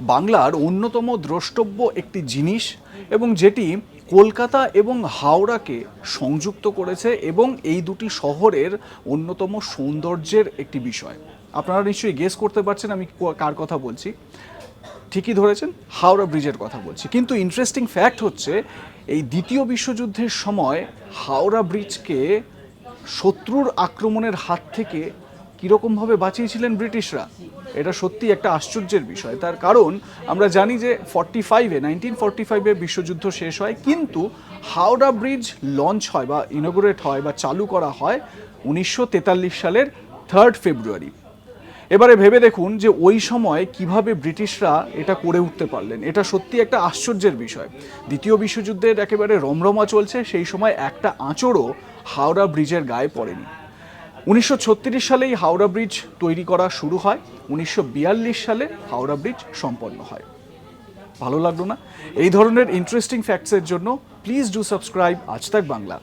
বাংলার অন্যতম দ্রষ্টব্য একটি জিনিস এবং যেটি কলকাতা এবং হাওড়াকে সংযুক্ত করেছে এবং এই দুটি শহরের অন্যতম সৌন্দর্যের একটি বিষয়। আপনারা নিশ্চয়ই গেস করতে পারছেন আমি কার কথা বলছি। ঠিকই ধরেছেন, হাওড়া ব্রিজের কথা বলছি। কিন্তু ইন্টারেস্টিং ফ্যাক্ট হচ্ছে, এই দ্বিতীয় বিশ্বযুদ্ধের সময় হাওড়া ব্রিজকে শত্রুর আক্রমণের হাত থেকে কীরকমভাবে বাঁচিয়েছিলেন ব্রিটিশরা? এটা সত্যি একটা আশ্চর্যের বিষয়। তার কারণ আমরা জানি যে ফর্টি ফাইভে নাইনটিন ফর্টি ফাইভে বিশ্বযুদ্ধ শেষ হয়, কিন্তু হাওড়া ব্রিজ লঞ্চ হয় বা ইনোগ্রেট হয় বা চালু করা হয় উনিশশো তেতাল্লিশ সালের থার্ড ফেব্রুয়ারি এবারে ভেবে দেখুন যে ওই সময় কীভাবে ব্রিটিশরা এটা করে উঠতে পারলেন। এটা সত্যি একটা আশ্চর্যের বিষয়। দ্বিতীয় বিশ্বযুদ্ধের একেবারে রমরমা চলছে, সেই সময় একটা আঁচড়ও হাওড়া ব্রিজের গায়ে পড়েনি। উনিশশো ছত্রিশ সালেই হাওড়া ব্রিজ তৈরি করা শুরু হয়, উনিশশো বিয়াল্লিশ সালে হাওড়া ব্রিজ সম্পন্ন হয়। ভালো লাগল না? এই ধরনের ইন্টারেস্টিং ফ্যাক্টসের জন্য প্লিজ ডু সাবস্ক্রাইব আজ তাক বাংলা।